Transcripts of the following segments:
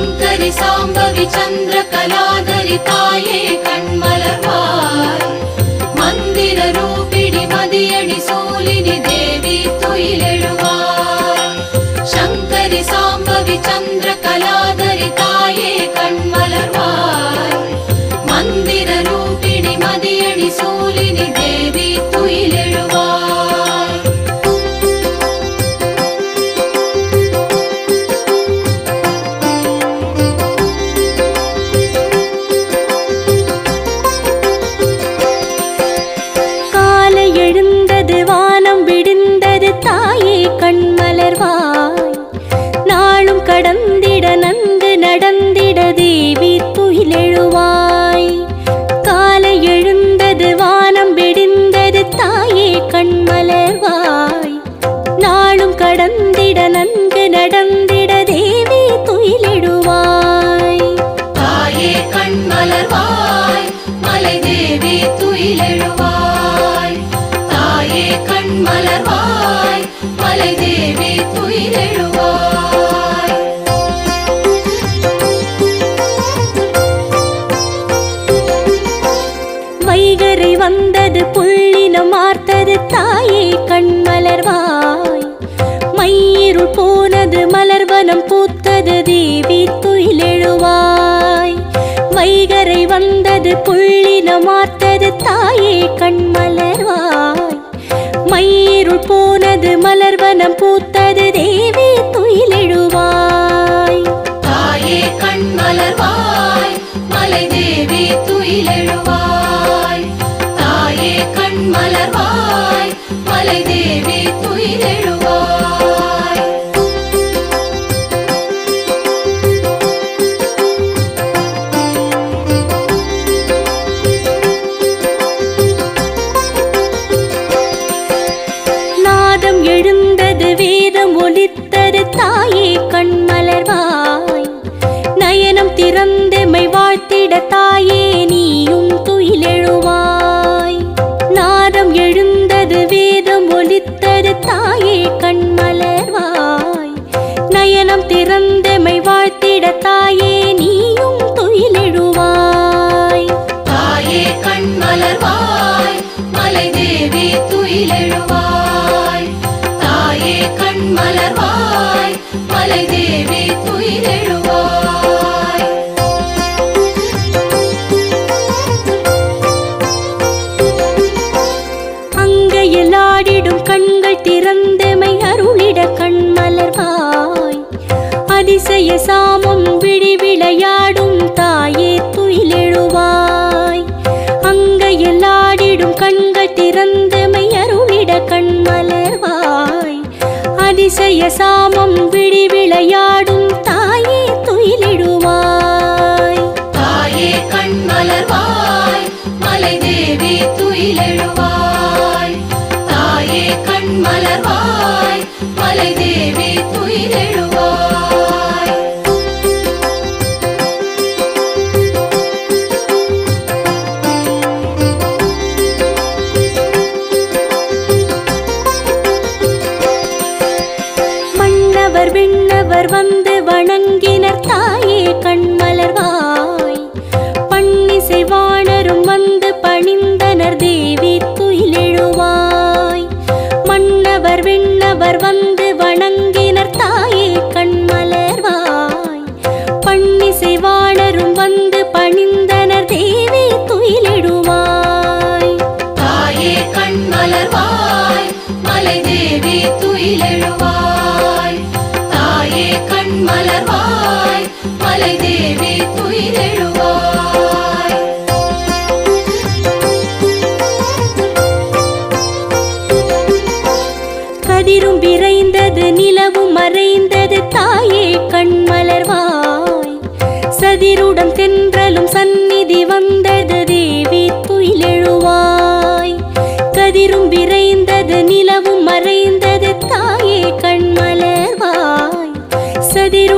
சங்கரி சாம்பவி சந்திர கலாதரி தாயே கண்மலர்வாய் மந்திர ரூபிணி மதியணி சூலினி தேவி துயிலெழுவாய் சங்கரி சாம்பவி சந்திர கலாதரி தாயே கண்மலர்வாய் மந்திர ரூபிணி மதியணி சூலினி வைகரை வந்தது புள்ளினம் மார்த்தது தாயே கண்மலர்வாய். மயிருள் போனது மலர்வனம் பூத்தது தேவி துயிலெழுவாய் வைகரை வந்தது புள்ளினம் மார்த்தது தாயே கண்மலர்வாய். மலர்வனம் பூத்தது தேவி துயிலெழுவாய். தாயே கண் மலர்வாய் மலை தேவி துயிலெழுவாய். தாயே கண் மலர்வாய் மலை தேவி மலை தேவி துயிலெழுவாய் அங்கையில் கண்கள் திறந்தமை அருளிட கண்மலர்வாய் அதிசய தேவி துயிலெழுவாய். தாயே கண் மலர்வாய் மலை தேவி துயிலெழுவாய்.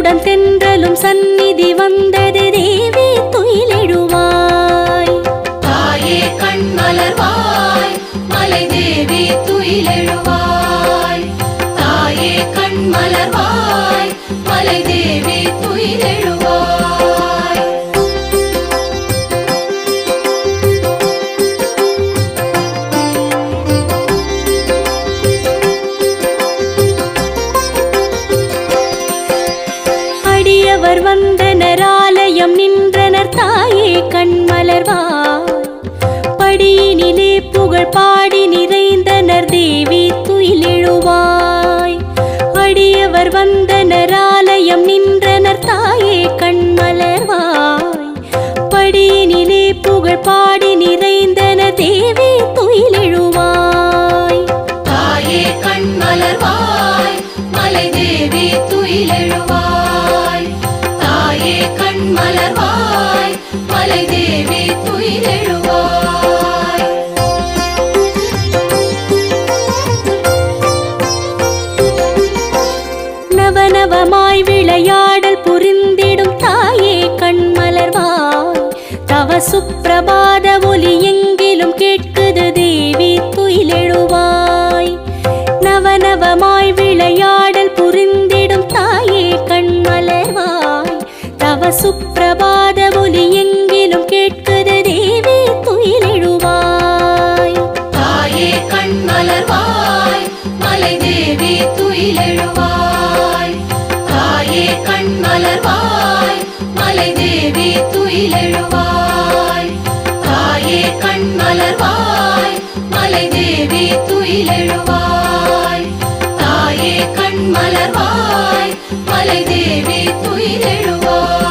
தென்றலுடன் தென்றலும் சந்நிதி வந்தது தேவி துயிலெழுவாய் தாயே கண்மலர்வாய் மலை தேவி துயிலெழுவாய் தாயே கண்மலர்வாய் மலை தேவி துயிலெழுவாய் மலை தேவி துயிலெழுவாய் தாயே கண்மலர்வாய். மலை தேவி துயிலெழுவாய். நவநவமாய் விளையாடல் புரிந்திடும் தாயே கண் மலர்வாய் தவ சுப்பிரபாய் சுப்பிரபாத ஒலி எங்கிலும் கேட்குது தேவி துயிலெழுவாய் தாயே கண் மலர்வாய் மலை தேவி துயிலெழுவாய் தாயே கண் மலர்வாய் மலை தேவி துயிலெழுவாய் தாயே கண் மலர்வாய் மலை தேவி துயிலெழுவாய் தாயே கண் மலர்வாய் மலை தேவி துயிலெழுவாய்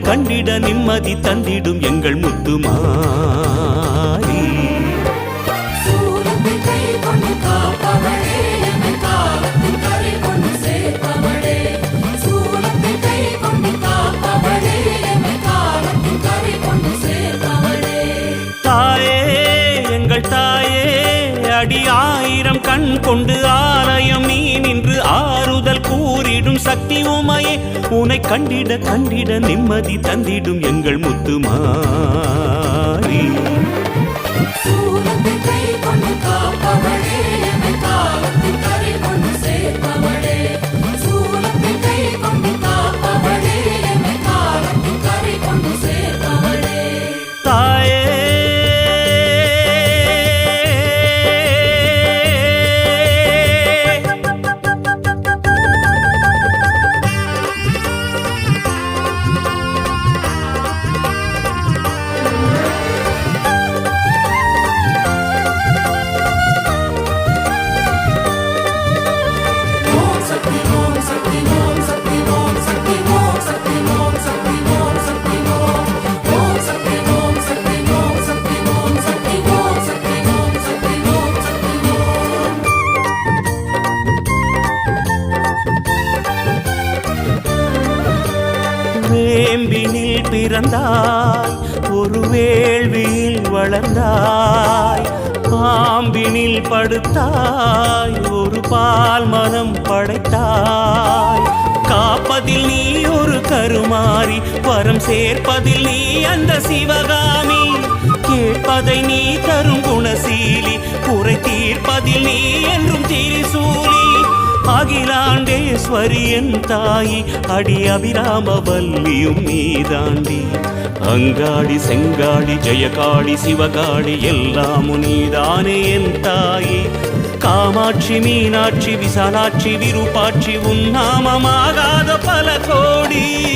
கண்டிட நிம்மதி தந்திடும் உன்னை கண்டிட கண்டிட நிம்மதி தந்திடும் எங்கள் முத்துமாரி. வேள்வினில் பிறந்தாய் ஒரு வேள்வியில் வளர்ந்தாய் பாம்பினில் படுத்தாய் ஒரு பால் மனம் படைத்தாய். காப்பதில் நீ ஒரு கருமாறி வரம் சேர்ப்பதில் நீ அந்த சிவகாமி. கேட்பதை நீ தரும் குணசீலி குறை தீர்ப்பதில் நீ என்றும் திரிசூலி. அகிலாண்டேஸ்வரி என் தாயி அடி அபிராம வல்லியும் நீதாண்டி. அங்காடி செங்காடி ஜெயகாடி சிவகாடி எல்லாமும் நீதானே என் தாயி. காமாட்சி மீனாட்சி விசாலாட்சி விருப்பாட்சி உன் நாமமாகாத பல கோடி.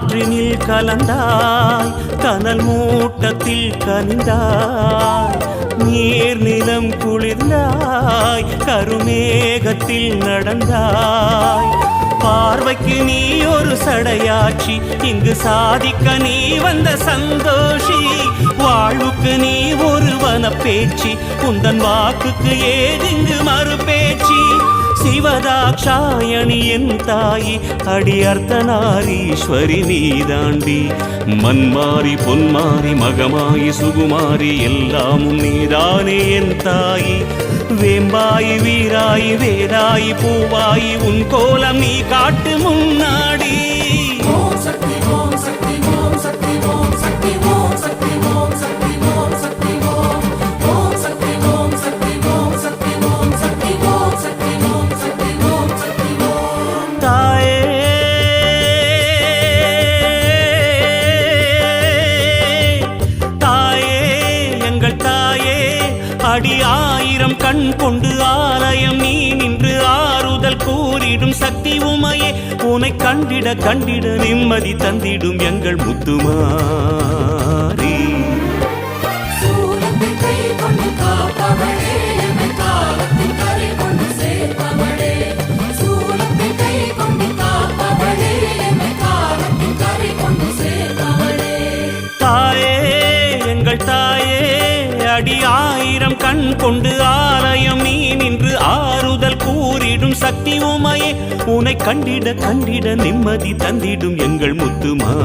ஆற்றினில் கலந்தாய் கனல் மூட்டத்தில் கனிந்தாய் நீர் நிலம் குளிர்ந்தாய் கருமேகத்தில் நடந்தாய். பார்வைக்கு நீ ஒரு சடையாட்சி இங்கு சாதிக்க நீ வந்த சந்தோஷி. வாழ்வுக்கு நீ ஒரு வன பேச்சு உந்தன் வாக்குக்கு ஏதிங்கு மறுபே சிவதாட்சாயணி என் தாயி அடி அர்த்தநாரீஸ்வரி நீதாண்டி. மண்மாறி பொன்மாறி மகமாயி சுகுமாரி எல்லாமும் நீதானே என் தாயி. வேம்பாயி வீராயி வேதாயி பூவாயி உன் கோலம் நீ காட்டு முன்னாடி. கண்டிட நிம்மதி தந்திடும் எங்கள் முத்துமா. உன்னை கண்டிட கண்டிட நிம்மதி தந்திடும் எங்கள் முத்துமாரி.